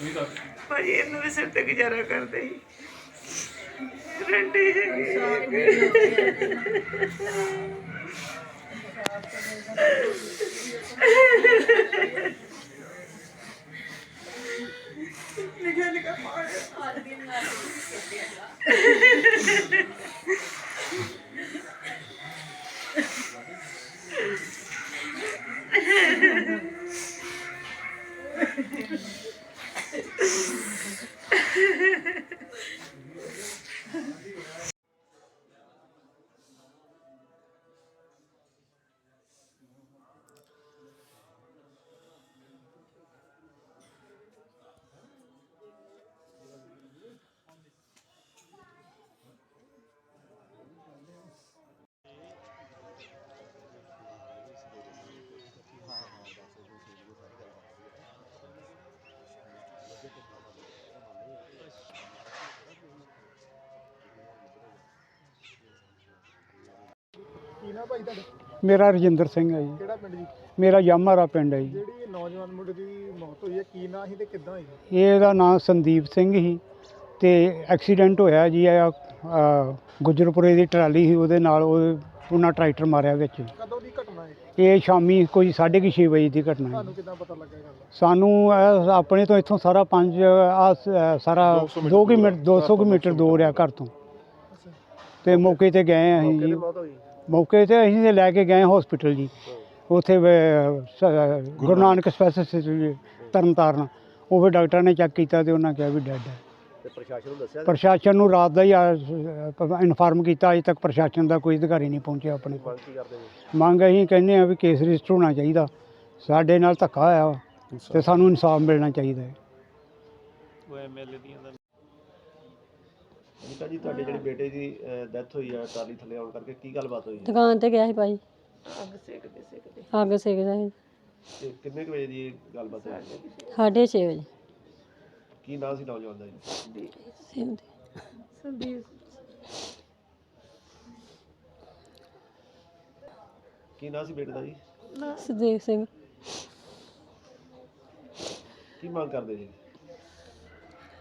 ਭਾਜੀ ਇਹਨਾਂ ਦੇ ਸਿਰ ਤੇ ਗੁਜ਼ਾਰਾ ਕਰਦੇ ਸੀ ਰੰਡੀ ਹੈਗੀ ਨਿਕਲ ਨਿਕਲ ਮਾਰ ਕੀ ਨਾ ਭਾਈ ਤੁਹਾਡਾ? ਮੇਰਾ ਰਜਿੰਦਰ ਸਿੰਘ ਹੈ ਜੀ। ਕਿਹੜਾ ਪਿੰਡ ਜੀ? ਮੇਰਾ ਯਾਮਾਰਾ ਪਿੰਡ ਹੈ ਜੀ। ਜਿਹੜੀ ਇਹ ਨੌਜਵਾਨ ਮੁੰਡੇ ਦੀ ਮੌਤ ਹੋਈ ਹੈ ਕੀ ਨਾਂ ਸੀ ਤੇ ਕਿੱਦਾਂ ਹੋਈ? ਇਹਦਾ ਨਾਮ ਸੰਦੀਪ ਸਿੰਘ ਸੀ ਤੇ ਐਕਸੀਡੈਂਟ ਹੋਇਆ ਜੀ ਅ, ਗੁੱਜਰਪੁਰੇ ਦੀ ਟਰਾਲੀ ਸੀ ਉਹਦੇ ਨਾਲ ਉਹ ਉਹਨਾਂ ਟਰੈਕਟਰ ਮਾਰਿਆ ਵਿੱਚ। ਕਦੋਂ ਦੀ ਘਟਨਾ ਹੈ? ਇਹ ਸ਼ਾਮੀ ਕੋਈ 6:30 ਵਜੇ ਦੀ ਘਟਨਾ ਹੈ। ਤੁਹਾਨੂੰ ਕਿੱਦਾਂ ਪਤਾ ਲੱਗਾ ਇਹ ਗੱਲ ਦਾ? ਸਾਨੂੰ ਇਹ ਆਪਣੇ ਤੋਂ ਇੱਥੋਂ ਸਾਰਾ ਪੰਜ ਆ ਸਾਰਾ 2 ਕਿਲੋਮੀਟਰ 200 ਕਿਲੋਮੀਟਰ ਦੂਰ ਆ ਘਰ ਤੋਂ। ਤੇ ਮੌਕੇ ਤੇ ਗਏ ਅਸੀਂ ਜੀ। ਮੌਕੇ ਤੇ ਅਸੀਂ ਤੇ ਲੈ ਕੇ ਗਏ ਹਸਪੀਟਲ ਜੀ। ਉੱਥੇ ਵ- ਸ- ਗੁਰੂ ਨਾਨਕ ਸਪੈਸ਼ਲਿਸਟ ਤਰਨ ਤਾਰਨ ਉਹ ਫਿਰ ਡਾਕਟਰ ਨੇ ਚੈੱਕ ਕੀਤਾ ਤੇ ਉਹਨਾਂ ਕਿਹਾ ਵੀ ਡੈਡ ਹੈ। ਤੇ ਪ੍ਰਸ਼ਾਸਨ ਨੂੰ ਦੱਸਿਆ? ਪ੍ਰਸ਼ਾਸਨ ਨੂੰ ਰਾਤ ਦਾ ਹੀ ਇਨਫਾਰਮ ਕੀਤਾ ਅਜੇ ਤੱਕ ਪ੍ਰਸ਼ਾਸਨ ਦਾ ਕੋਈ ਅਧਿਕਾਰੀ ਨਹੀਂ ਪਹੁੰਚਿਆ ਆਪਣੇ ਕੋਲ। ਮੰਗ ਕੀ ਕਰਦੇ ਜੀ ਮੰਗ ਅਸੀਂ ਕਹਿੰਦੇ ਆ ਵੀ ਕੇਸ ਰਜਿਸਟਰ ਹੋਣਾ ਚਾਹੀਦਾ। ਸਾਡੇ ਨਾਲ ਧੱਕਾ ਹੋਇਆ ਵਾ ਤੇ ਸਾਨੂੰ ਇਨਸਾਫ ਮਿਲਣਾ ਚਾਹੀਦਾ ਹੈ। ਅਨੀਤਾ ਜੀ ਤੁਹਾਡੇ ਜਿਹੜੇ ਬੇਟੇ ਦੀ ਡੈਥ ਹੋਈ ਆ ਟਰਾਲੀ ਥੱਲੇ ਆਉਣ ਕਰਕੇ ਕੀ ਗੱਲਬਾਤ ਹੋਈ? ਦੁਕਾਨ ਤੇ ਗਿਆ ਸੀ ਭਾਈ। ਅੱਗ ਸੇਕਦੇ ਸੇਕਦੇ। ਅੱਗ ਸੇਕਦਾ ਸੀ। ਤੇ ਕਿੰਨੇ ਕੁ ਵਜੇ ਦੀ ਇਹ ਗੱਲਬਾਤ ਹੋਈ? ਸਾਢੇ ਛੇ ਵਜੇ। ਕੀ ਨਾਂ ਸੀ ਨੌਜਵਾਨ ਦਾ ਜੀ। ਸੰਦੀਪ। ਕੀ ਨਾਂ ਸੀ ਬੇਟੇ ਦਾ ਜੀ? ਸੁਦੇਵ ਸਿੰਘ। ਕੀ ਮੰਗ ਕਰਦੇ ਜੀ?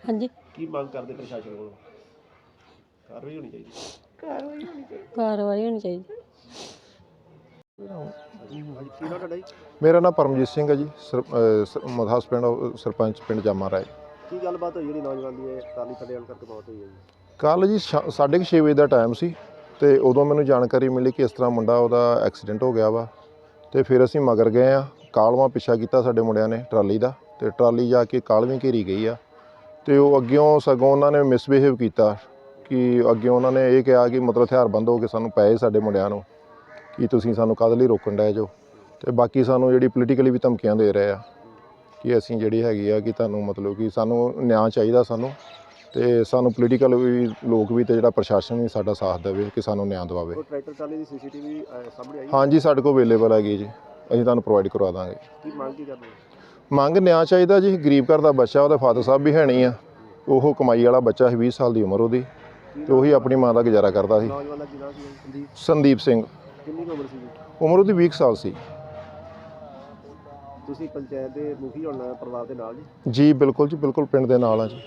ਹਾਂਜੀ। ਕੀ ਮੰਗ ਕਰਦੇ ਪ੍ਰਸ਼ਾਸਨ ਕੋਲੋਂ? ਕਾਰਵਾਈ ਹੋਣੀ ਚਾਹੀਦੀ। ਕਾਰਵਾਈ ਹੋਣੀ ਚਾਹੀਦੀ। ਕਾਰਵਾਈ ਹੋਣੀ ਚਾਹੀਦੀ। ਹਾਂਜੀ ਕੀ ਨਾਂ ਤੁਹਾਡਾ ਜੀ ਮੇਰਾ ਨਾਮ ਪਰਮਜੀਤ ਸਿੰਘ ਹੈ ਜੀ ਹਸਬੈਂਡ ਸਰਪੰਚ ਪਿੰਡ ਜਾਮਾ ਰਾਏ। ਕੀ ਗੱਲਬਾਤ ਹੋਈ ਜਿਹੜੀ ਨੌਜਵਾਨ ਦੀ ਇਹ ਟਰਾਲੀ ਥੱਲੇ ਆਉਣ ਕਰਕੇ ਮੌਤ ਹੋਈ ਹੈ ਜੀ? ਕੱਲ ਜੀ 6:30 ਵਜੇ ਦਾ ਟਾਈਮ ਸੀ ਤੇ ਉਦੋਂ ਮੈਨੂੰ ਜਾਣਕਾਰੀ ਮਿਲੀ ਕਿ ਇਸ ਤਰ੍ਹਾਂ ਮੁੰਡਾ ਉਹਦਾ ਐਕਸੀਡੈਂਟ ਹੋ ਗਿਆ ਵਾ ਤੇ ਫਿਰ ਅਸੀਂ ਮਗਰ ਗਏ ਆ ਕਾਲਵਾ ਪਿੱਛਾ ਕੀਤਾ ਸਾਡੇ ਮੁੰਡਿਆਂ ਨੇ ਟਰਾਲੀ ਦਾ ਤੇ ਟਰਾਲੀ ਜਾ ਕੇ ਕਾਲਵੀਂ ਘੇਰੀ ਗਈ ਆ ਤੇ ਉਹ ਅੱਗਿਓਂ ਸਗੋਂ ਉਹਨਾਂ ਨੇ ਮਿਸਬਿਹੇਵ ਕੀਤਾ ਕਿ ਅੱਗੇ ਉਹਨਾਂ ਨੇ ਇਹ ਕਿਹਾ ਕਿ ਮਤਲਬ ਹਥਿਆਰਬੰਦ ਹੋ ਕੇ ਸਾਨੂੰ ਪਏ ਸਾਡੇ ਮੁੰਡਿਆਂ ਨੂੰ ਕਿ ਤੁਸੀਂ ਸਾਨੂੰ ਕਾਹਦੇ ਲਈ ਰੋਕਣ ਡਏ ਜੋ? ਤੇ ਬਾਕੀ ਸਾਨੂੰ ਜਿਹੜੀ ਪੋਲੀਟੀਕਲੀ ਵੀ ਧਮਕੀਆਂ ਦੇ ਰਹੇ ਆ ਕਿ ਅਸੀਂ ਜਿਹੜੀ ਹੈਗੀ ਆ ਕਿ ਤੁਹਾਨੂੰ ਮਤਲਬ ਕਿ ਸਾਨੂੰ ਨਿਆਂ ਚਾਹੀਦਾ ਸਾਨੂੰ ਤੇ ਸਾਨੂੰ ਪੋਲੀਟੀਕਲ ਵੀ ਲੋਕ ਵੀ ਤੇ ਜਿਹੜਾ ਪ੍ਰਸ਼ਾਸਨ ਵੀ ਸਾਡਾ ਸਾਥ ਦੇਵੇ ਕਿ ਸਾਨੂੰ ਨਿਆਂ ਦਿਵਾਵੇ। ਉਹ ਟਰੈਕਟਰ ਟਰਾਲੀ ਦੀ ਸੀਸੀਟੀਵੀ ਸਾਹਮਣੇ ਆਈ? ਹਾਂਜੀ ਸਾਡੇ ਕੋਲ ਅਵੇਲੇਬਲ ਹੈਗੀ ਜੀ। ਅਸੀਂ ਤੁਹਾਨੂੰ ਪ੍ਰੋਵਾਈਡ ਕਰਵਾ ਦਾਂਗੇ। ਕੀ ਮੰਗ ਕੀ ਕਰਦੇ ਮੰਗ ਨਿਆਂ ਚਾਹੀਦਾ ਜੀ। ਗਰੀਬ ਘਰ ਦਾ ਬੱਚਾ ਉਹਦੇ ਫਾਦਰ ਸਾਹਿਬ ਵੀ ਹੈ ਨਹੀਂ ਆ। ਉਹ ਕਮਾਈ ਵਾਲਾ ਬੱਚਾ ਸੀ 20 ਸਾਲ ਦੀ ਉਮਰ ਉਹਦੀ। ਤੇ ਉਹੀ ਆਪਣੀ ਮਾਂ ਦਾ ਗੁਜ਼ਾਰਾ ਕਰਦਾ ਸੀ। ਨੌਜਵਾਨ ਦਾ ਕੀ ਨਾਂ ਸੀ ਸੰਦੀਪ? ਸੰਦੀਪ ਸਿੰਘ। ਕਿੰਨੀ ਕੁ ਉਮਰ ਸੀ? ਉਮਰ ਉਹਦੀ 20 ਸਾਲ ਸੀ। ਤੁਸੀਂ ਪੰਚਾਇਤ ਦੇ ਮੁਖੀ ਹੋਣਾ ਪਰਿਵਾਰ ਦੇ ਨਾਲ ਜੀ? ਜੀ ਬਿਲਕੁਲ ਜੀ ਬਿਲਕੁਲ ਪਿੰਡ ਦੇ ਨਾਲ ਆ ਜੀ।